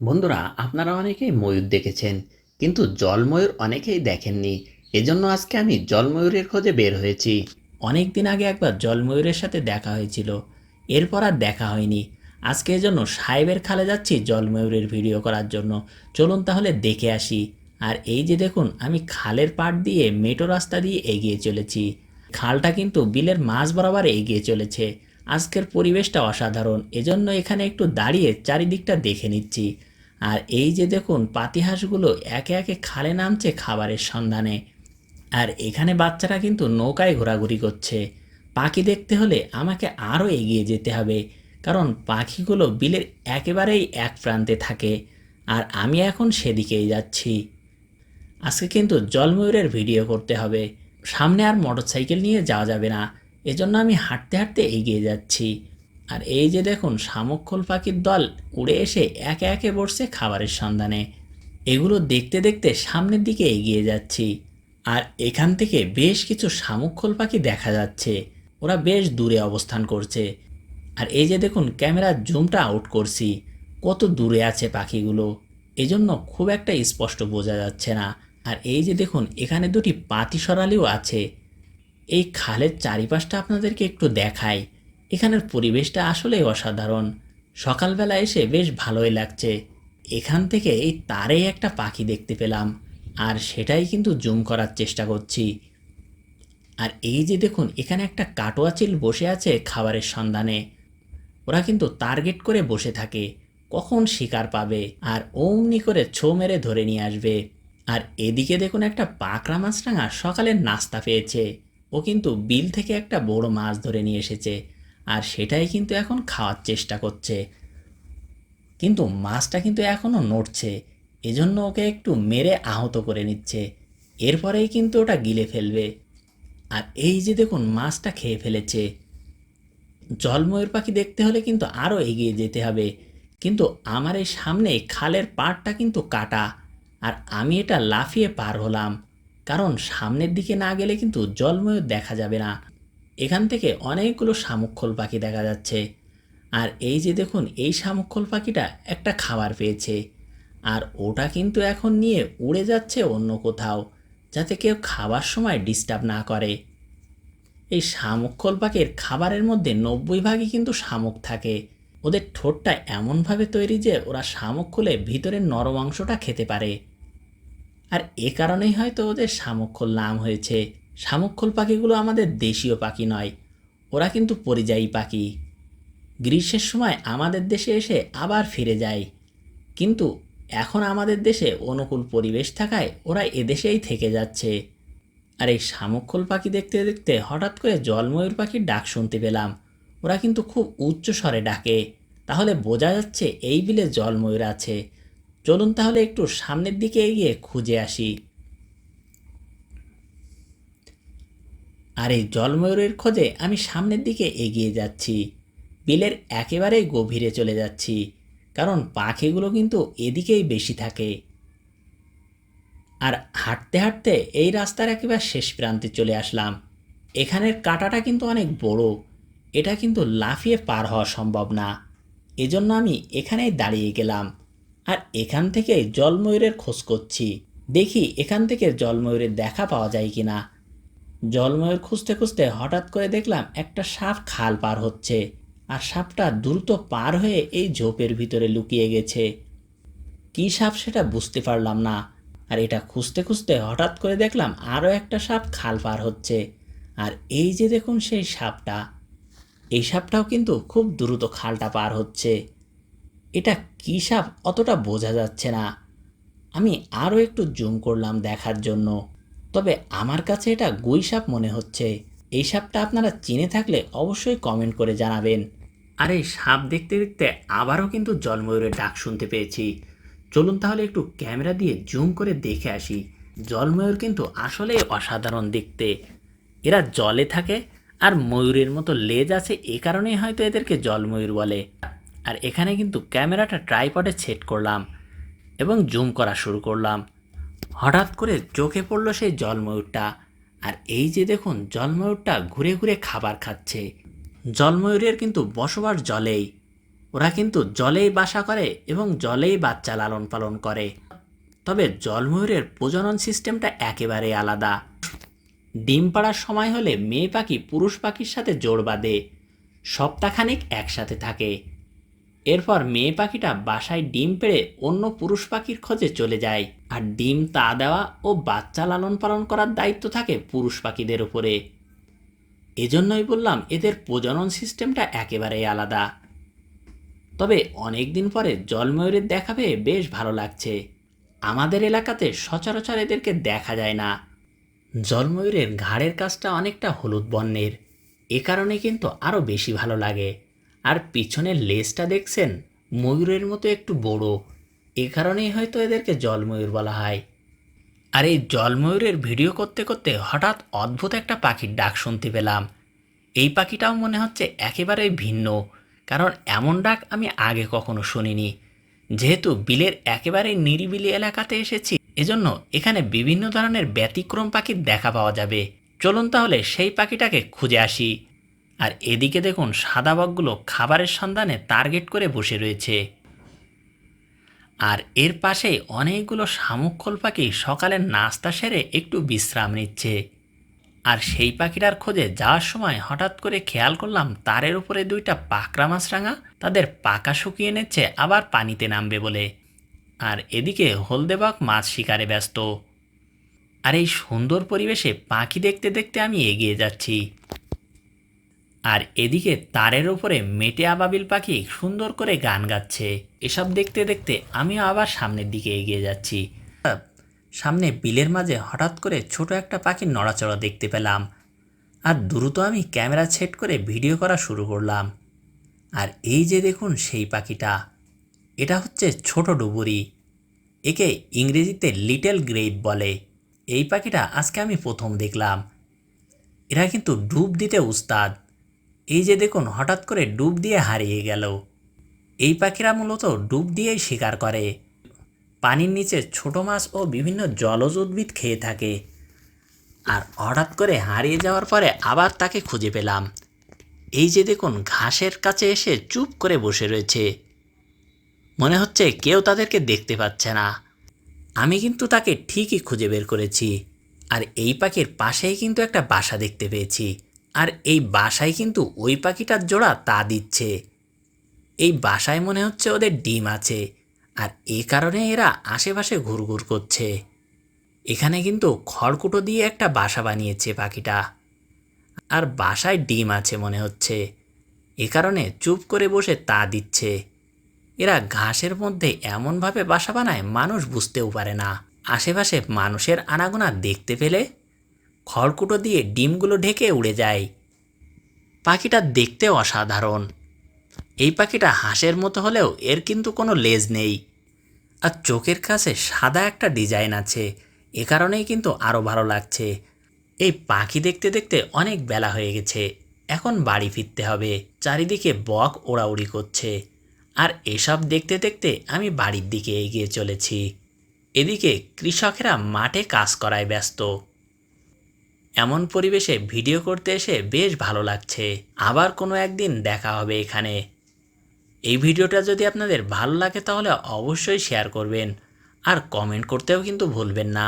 বন্ধুরা, আপনারা অনেকেই ময়ূর দেখেছেন, কিন্তু জলময়ূর অনেকেই দেখেননি। এজন্য আজকে আমি জলময়ূরের খোঁজে বের হয়েছি। অনেক দিন আগে একবার জলময়ূরের সাথে দেখা হয়েছিল। এরপর আর দেখা হয়নি। আজকে এজন্য সাহেবের খালে যাচ্ছি জলময়ূরের ভিডিও করার জন্য। চলুন তাহলে দেখে আসি। আর এই যে দেখুন, আমি খালের পাড় দিয়ে মেটো রাস্তা দিয়ে এগিয়ে চলেছি। খালটা কিন্তু বিলের মাঝ বরাবর এগিয়ে চলেছে। আজকের পরিবেশটা অসাধারণ। এজন্য এখানে একটু দাঁড়িয়ে চারিদিকটা দেখে নিচ্ছি। আর এই যে দেখুন, পাতিহাঁসগুলো একে একে খালে নামছে খাবারের সন্ধানে। আর এখানে বাচ্চারা কিন্তু নৌকায় ঘোরাঘুরি করছে। পাখি দেখতে হলে আমাকে আরও এগিয়ে যেতে হবে, কারণ পাখিগুলো বিলের একেবারেই এক প্রান্তে থাকে। আর আমি এখন সেদিকেই যাচ্ছি। আজকে কিন্তু জলময়ূরের ভিডিও করতে হবে। সামনে আর মোটরসাইকেল নিয়ে যাওয়া যাবে না। এজন্য আমি হাঁটতে হাঁটতে এগিয়ে যাচ্ছি। আর এই যে দেখুন, শামুকখোল পাখির দল উড়ে এসে একে একে বসছে খাবারের সন্ধানে। এগুলো দেখতে দেখতে সামনের দিকে এগিয়ে যাচ্ছি। আর এখান থেকে বেশ কিছু শামুকখোল পাখি দেখা যাচ্ছে। ওরা বেশ দূরে অবস্থান করছে। আর এই যে দেখুন, ক্যামেরার জুমটা আউট করছি। কত দূরে আছে পাখিগুলো। এজন্য খুব একটা স্পষ্ট বোঝা যাচ্ছে না। আর এই যে দেখুন, এখানে দুটি পাতি সরালিও আছে। এই খালের চারিপাশটা আপনাদেরকে একটু দেখাই। এখানের পরিবেশটা আসলেই অসাধারণ। সকালবেলা এসে বেশ ভালোই লাগছে। এখান থেকে এই তারেই একটা পাখি দেখতে পেলাম, আর সেটাই কিন্তু জুম করার চেষ্টা করছি। আর এই যে দেখুন, এখানে একটা কাটোয়া চিল বসে আছে খাবারের সন্ধানে। ওরা কিন্তু টার্গেট করে বসে থাকে, কখন শিকার পাবে, আর অমনি করে ছো মেরে ধরে নিয়ে আসবে। আর এদিকে দেখুন, একটা পাকড়া মাছরাঙা সকালের নাস্তা পেয়েছে। ও কিন্তু বিল থেকে একটা বড় মাছ ধরে নিয়ে এসেছে। আর সেটাই কিন্তু এখন খাওয়ার চেষ্টা করছে। কিন্তু মাছটা কিন্তু এখনও নড়ছে, এজন্য ওকে একটু মেরে আহত করে নিচ্ছে। এরপরেই কিন্তু ওটা গিলে ফেলবে। আর এই যে দেখুন, মাছটা খেয়ে ফেলেছে। জলময়ূর পাখি দেখতে হলে কিন্তু আরও এগিয়ে যেতে হবে। কিন্তু আমার এই সামনে খালের পাড়টা কিন্তু কাটা, আর আমি এটা লাফিয়ে পার হলাম। কারণ সামনের দিকে না গেলে কিন্তু জলময়ূর দেখা যাবে না। এখান থেকে অনেকগুলো শামুকখোল পাখি দেখা যাচ্ছে। আর এই যে দেখুন, এই শামুকখোল পাখিটা একটা খাবার পেয়েছে। আর ওটা কিন্তু এখন নিয়ে উড়ে যাচ্ছে অন্য কোথাও, যাতে কেউ খাবার সময় ডিস্টার্ব না করে। এই শামুকখোল পাখির খাবারের মধ্যে নব্বই ভাগই কিন্তু শামুক থাকে। ওদের ঠোঁটটা এমনভাবে তৈরি যে ওরা শামুক খুলে ভিতরের নরম অংশটা খেতে পারে। আর এ কারণেই হয়তো ওদের শামুকখোল নাম হয়েছে। শামুকখোল পাখিগুলো আমাদের দেশীয় পাখি নয়, ওরা কিন্তু পরিযায়ী পাখি। গ্রীষ্মের সময় আমাদের দেশে এসে আবার ফিরে যায়। কিন্তু এখন আমাদের দেশে অনুকূল পরিবেশ থাকায় ওরা এদেশেই থেকে যাচ্ছে। আর এই শামুকখোল পাখি দেখতে দেখতে হঠাৎ করে জলময়ূর পাখির ডাক শুনতে পেলাম। ওরা কিন্তু খুব উচ্চ স্বরে ডাকে। তাহলে বোঝা যাচ্ছে এই বিলে জলময়ূর আছে। চলুন তাহলে একটু সামনের দিকে এগিয়ে খুঁজে আসি। আর এই জলময়ূরের খোঁজে আমি সামনের দিকে এগিয়ে যাচ্ছি। বিলের একেবারেই গভীরে চলে যাচ্ছি, কারণ পাখিগুলো কিন্তু এদিকেই বেশি থাকে। আর হাঁটতে হাঁটতে এই রাস্তার একেবারে শেষ প্রান্তে চলে আসলাম। এখানের কাঁটাটা কিন্তু অনেক বড়, এটা কিন্তু লাফিয়ে পার হওয়া সম্ভব না। এজন্য আমি এখানেই দাঁড়িয়ে গেলাম, আর এখান থেকে জলময়ূরের খোঁজ করছি। দেখি এখান থেকে জলময়ূরের দেখা পাওয়া যায় কি না জলময়ূর খুঁজতে খুঁজতে হঠাৎ করে দেখলাম একটা সাপ খাল পার হচ্ছে আর সাপটা দ্রুত পার হয়ে এই ঝোপের ভিতরে লুকিয়ে গেছে। কী সাপ সেটা বুঝতে পারলাম না। আর এটা খুঁজতে খুঁজতে হঠাৎ করে দেখলাম আরও একটা সাপ খাল পার হচ্ছে। আর এই যে দেখুন সেই সাপটা, এই সাপটাও কিন্তু খুব দ্রুত খালটা পার হচ্ছে। এটা কী সাপ অতটা বোঝা যাচ্ছে না। আমি আরও একটু জুম করলাম দেখার জন্য। তবে আমার কাছে এটা গুই সাপ মনে হচ্ছে। এই সাপটা আপনারা চিনে থাকলে অবশ্যই কমেন্ট করে জানাবেন। আর এই সাপ দেখতে দেখতে আবারও কিন্তু জলময়ূরের ডাক শুনতে পেয়েছি। চলুন তাহলে একটু ক্যামেরা দিয়ে জুম করে দেখে আসি। জলময়ূর কিন্তু আসলেই অসাধারণ দেখতে। এরা জলে থাকে আর ময়ূরের মতো লেজ আছে, এ কারণেই হয়তো এদেরকে জলময়ূর বলে। আর এখানে কিন্তু ক্যামেরাটা ট্রাইপডে সেট করলাম এবং জুম করা শুরু করলাম। হঠাৎ করে চোখে পড়ল সেই জলময়ূরটা। আর এই যে দেখুন, জলময়ূরটা ঘুরে ঘুরে খাবার খাচ্ছে। জলময়ূরের কিন্তু বসবাস জলেই। ওরা কিন্তু জলেই বাসা করে এবং জলেই বাচ্চা লালন পালন করে। তবে জলময়ূরের প্রজনন সিস্টেমটা একেবারে আলাদা। ডিম পাড়ার সময় হলে মেয়ে পাখি পুরুষ পাখির সাথে জোড় বাঁধে। সপ্তাহখানেক একসাথে থাকে। এরপর মেয়ে পাখিটা বাসায় ডিম পেড়ে অন্য পুরুষ পাখির খোঁজে চলে যায়। আর ডিম তা দেওয়া ও বাচ্চা লালন পালন করার দায়িত্ব থাকে পুরুষ পাখিদের উপরে। এজন্যই বললাম এদের প্রজনন সিস্টেমটা একেবারেই আলাদা। তবে অনেক দিন পরে জলময়ূরের দেখা পেয়ে বেশ ভালো লাগছে। আমাদের এলাকাতে সচরাচর এদেরকে দেখা যায় না। জলময়ূরের ঘাড়ের কাজটা অনেকটা হলুদ বর্ণের। এ কারণে কিন্তু আরও বেশি ভালো লাগে। আর পিছনের লেজটা দেখছেন? ময়ূরের মতো একটু বড়। এ কারণেই হয়তো এদেরকে জলময়ূর বলা হয়। আর এই জলময়ূরের ভিডিও করতে করতে হঠাৎ অদ্ভুত একটা পাখির ডাক শুনতে পেলাম। এই পাখিটাও মনে হচ্ছে একেবারেই ভিন্ন, কারণ এমন ডাক আমি আগে কখনো শুনিনি। যেহেতু বিলের একেবারে নিরিবিলি এলাকাতে এসেছি, এজন্য এখানে বিভিন্ন ধরনের ব্যতিক্রম পাখির দেখা পাওয়া যাবে। চলুন তাহলে সেই পাখিটাকে খুঁজে আসি। আর এদিকে দেখুন সাদা বকগুলো খাবারের সন্ধানে টার্গেট করে বসে রয়েছে। আর এর পাশে অনেকগুলো শামুকখোল পাখি সকালের নাস্তা সেরে একটু বিশ্রাম নিচ্ছে। আর সেই পাখিটার খোঁজে যাওয়ার সময় হঠাৎ করে খেয়াল করলাম তারের উপরে দুইটা পাকড়া মাছরাঙা তাদের পাকা শুকিয়ে নিচ্ছে, আবার পানিতে নামবে বলে। আর এদিকে হলদেবাক মাছ শিকারে ব্যস্ত। আর এই সুন্দর পরিবেশে পাখি দেখতে দেখতে আমি এগিয়ে যাচ্ছি। আর এদিকে তারের উপরে মেটে আবাবিল পাখি সুন্দর করে গান গাচ্ছে। এসব দেখতে দেখতে আমিও আবার সামনের দিকে এগিয়ে যাচ্ছি। সামনে বিলের মাঝে হঠাৎ করে ছোট একটা পাখির নড়াচড়া দেখতে পেলাম। আর দ্রুত আমি ক্যামেরা সেট করে ভিডিও করা শুরু করলাম। আর এই যে দেখুন সেই পাখিটা, এটা হচ্ছে ছোট ডুবুরি। একে ইংরেজিতে লিটল গ্রেপ বলে। এই পাখিটা আজকে আমি প্রথম দেখলাম। এরা কিন্তু ডুব দিতে উস্তাদ। এই যে দেখুন, হঠাৎ করে ডুব দিয়ে হারিয়ে গেল। এই পাখিরা মূলত ডুব দিয়েই শিকার করে। পানির নিচে ছোট মাছ ও বিভিন্ন জলজ উদ্ভিদ খেয়ে থাকে। আর হঠাৎ করে হারিয়ে যাওয়ার পরে আবার তাকে খুঁজে পেলাম। এই যে দেখুন, ঘাসের কাছে এসে চুপ করে বসে রয়েছে। মনে হচ্ছে কেউ তাদেরকে দেখতে পাচ্ছে না। আমি কিন্তু তাকে ঠিকই খুঁজে বের করেছি। আর এই পাখির পাশেই কিন্তু একটা বাসা দেখতে পেয়েছি। আর এই বাসায় কিন্তু ওই পাখিটার জোড়া তা দিচ্ছে। এই বাসায় মনে হচ্ছে ওদের ডিম আছে, আর এ কারণে এরা আশেপাশে ঘুরঘুর করছে। এখানে কিন্তু খড়কুটো দিয়ে একটা বাসা বানিয়েছে পাখিটা। আর বাসায় ডিম আছে মনে হচ্ছে। এ কারণে চুপ করে বসে তা দিচ্ছে। এরা ঘাসের মধ্যে এমনভাবে বাসা বানায় মানুষ বুঝতেও পারে না। আশেপাশে মানুষের আনাগোনা দেখতে পেলে খড়কুটো দিয়ে ডিমগুলো ঢেকে উড়ে যায়। পাখিটা দেখতে অসাধারণ। এই পাখিটা হাঁসের মতো হলেও এর কিন্তু কোনো লেজ নেই। আর চোখের কাছে সাদা একটা ডিজাইন আছে, এ কারণেই কিন্তু আরও ভালো লাগছে। এই পাখি দেখতে দেখতে অনেক বেলা হয়ে গেছে, এখন বাড়ি ফিরতে হবে, চারিদিকে বক ওড়াউড়ি করছে। আর এসব দেখতে দেখতে আমি বাড়ির দিকে এগিয়ে চলেছি। এদিকে কৃষকেরা মাঠে কাজ করায় ব্যস্ত। এমন পরিবেশে ভিডিও করতে এসে বেশ ভালো লাগছে। আবার কোনো একদিন দেখা হবে এখানে। এই ভিডিওটা যদি আপনাদের ভালো লাগে তাহলে অবশ্যই শেয়ার করবেন। আর কমেন্ট করতেও কিন্তু ভুলবেন না।